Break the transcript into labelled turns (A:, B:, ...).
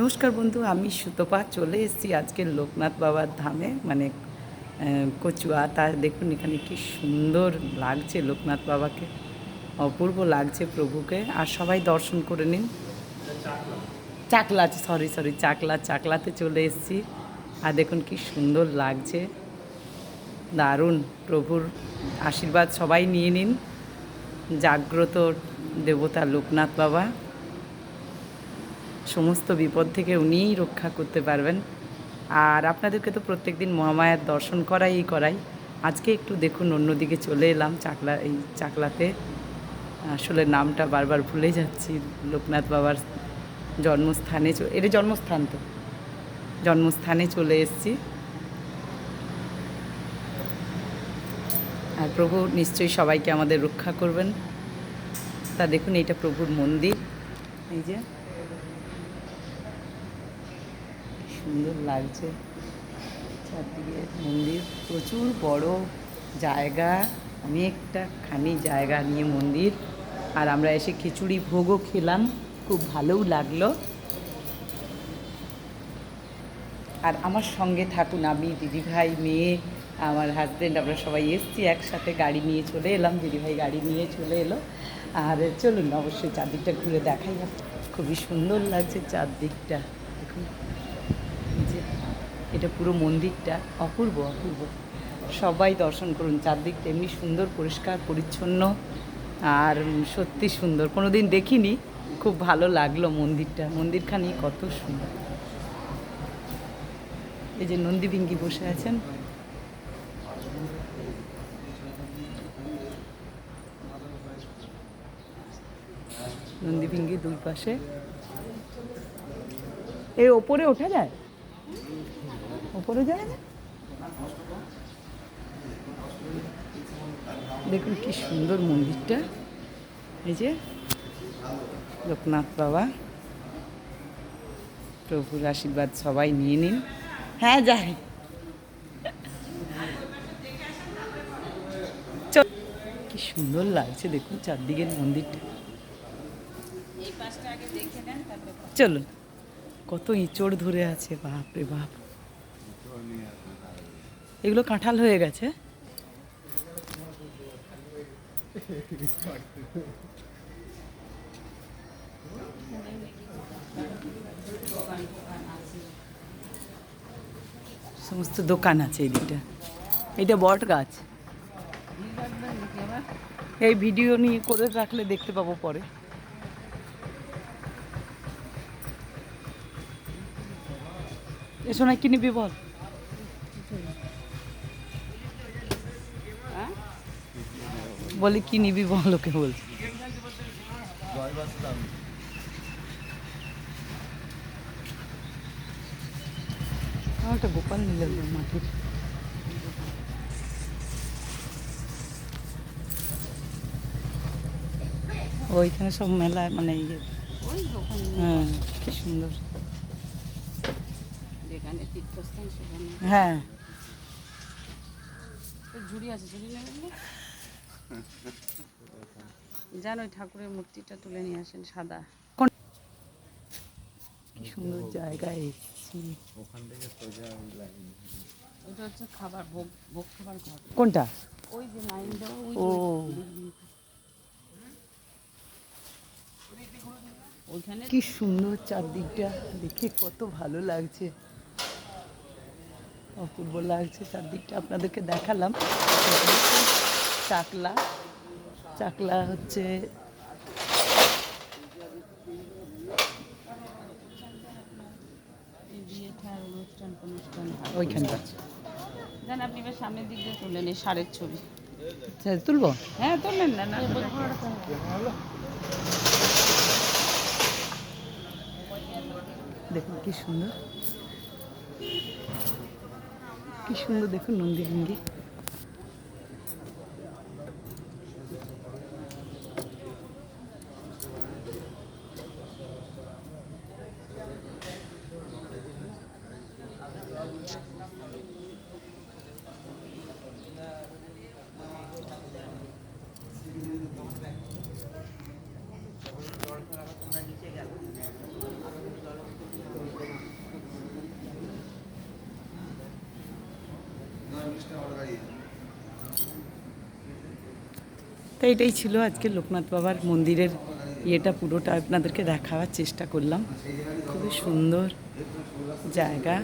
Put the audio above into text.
A: নমস্কার বন্ধু, আমি সুতপা, চলে এসেছি আজকে লোকনাথ বাবার ধামে। মানে কচুয়া তার দেখুন এখানে কি সুন্দর লাগছে লোকনাথ বাবাকে। অপূর্ব লাগছে প্রভুকে। আর সবাই দর্শন করে নিন। চাকলা সরি সরি চাকলা, চাকলাতে চলে এসেছি। আর দেখুন কি সুন্দর লাগছে। দারুণ, প্রভুর আশীর্বাদ সবাই নিয়ে নিন। জাগ্রত দেবতা লোকনাথ বাবা। সমস্ত বিপদ থেকে উনিই রক্ষা করতে পারবেন। আর আপনাদেরকে তো প্রত্যেকদিন মহামায়ার দর্শন করাই করাই। আজকে একটু দেখুন, অন্যদিকে চলে এলাম চাকলা, এই চাকলাতে। আসলে নামটা বারবার ভুলে যাচ্ছি, লোকনাথ বাবার জন্মস্থানে এটা জন্মস্থান তো। জন্মস্থানে চলে এসেছি। আর প্রভু নিশ্চয়ই সবাইকে আমাদের রক্ষা করবেন। তা দেখুন, এইটা প্রভুর মন্দির। এই যে। সুন্দর লাগছে। চারদিকে মন্দির, প্রচুর বড় জায়গা, অনেকটা খানি জায়গা নিয়ে মন্দির। আর আমরা এসে খিচুড়ি ভোগও খেলাম, খুব ভালোও লাগল। আর আমার সঙ্গে থাকুন আমি, দিদিভাই, মেয়ে, আমার হাজব্যান্ড আমরা সবাই এসছি একসাথে গাড়ি নিয়ে চলে এলাম, দিদিভাই গাড়ি নিয়ে চলে এলো। আর চলুন, অবশ্যই চারদিকটা ঘুরে দেখাই। খুবই সুন্দর লাগছে চারদিকটা। দেখুন। এটা পুরো মন্দিরটা অপূর্ব অপূর্ব। সবাই দর্শন করুন, চারদিকটা এমনি সুন্দর, পরিষ্কার, পরিচ্ছন্ন, আর সত্যি সুন্দর। কোনো দিন দেখিনি, খুব ভালো লাগল মন্দিরটা। মন্দিরখানি কত সুন্দর। এই যে নন্দীভিঙ্গি বসে আছেন। নন্দীভিঙ্গি দুই পাশে। এই ওপরে ওঠা যায়? ওপরে যায় না দেখুন কি সুন্দর মন্দিরটা। এই যে লোকনাথ বাবা। প্রভুর আশীর্বাদ সবাই নিয়ে নিন। হ্যাঁ যাই। কি সুন্দর লাগছে দেখুন চারদিকের মন্দিরটা। চলুন। কত ইঁচড় ধরে আছে বাপ রে বাপ। এগুলো কাঁঠাল হয়ে গেছে। সমস্ত দোকান আছে এই দিকটা। এটা বট গাছ। এই ভিডিও নিয়ে করে রাখলে দেখতে পাবো পরে। এসো না কি নিবি বল? বলি কি নিবি বল ওকে বলছি। একটা গোপাল নিলে মাটির ওইখানে সব মেলায় মানে ইয়ে। হ্যাঁ কি সুন্দর। হ্যাঁ।
B: ঝুড়ি আছে ঝুড়ি যান ওই ঠাকুরের মূর্তিটা তুলে নিয়ে আসেন সাদা।
A: কি সুন্দর জায়গায় এসেছি।
B: ওখান থেকে সোজা ওটা হচ্ছে খাবার ভোগ ভোগ খাবার ঘর।
A: কোনটা?
B: ওই যে লাইন দেওয়া ওই
A: ও।
B: ওইখানে
A: কি সুন্দর চারদিকটা দেখে কত ভালো লাগছে। অপূর্ব লাগছে চারদিকটা আপনাদেরকে দেখালাম। চাকলা। চাকলা হচ্ছে
B: আপনি এবার সামনের দিক দিয়ে সারের ছবি।
A: তুলবো?
B: হ্যাঁ তুললেন না না।
A: দেখুন কি সুন্দর। কি সুন্দর দেখুন নন্দী ভঙ্গি। তো এটাই ছিল আজকে লোকনাথ বাবার মন্দিরের ইয়েটা পুরোটা। আপনাদেরকে দেখাবার চেষ্টা করলাম। খুবই সুন্দর জায়গা।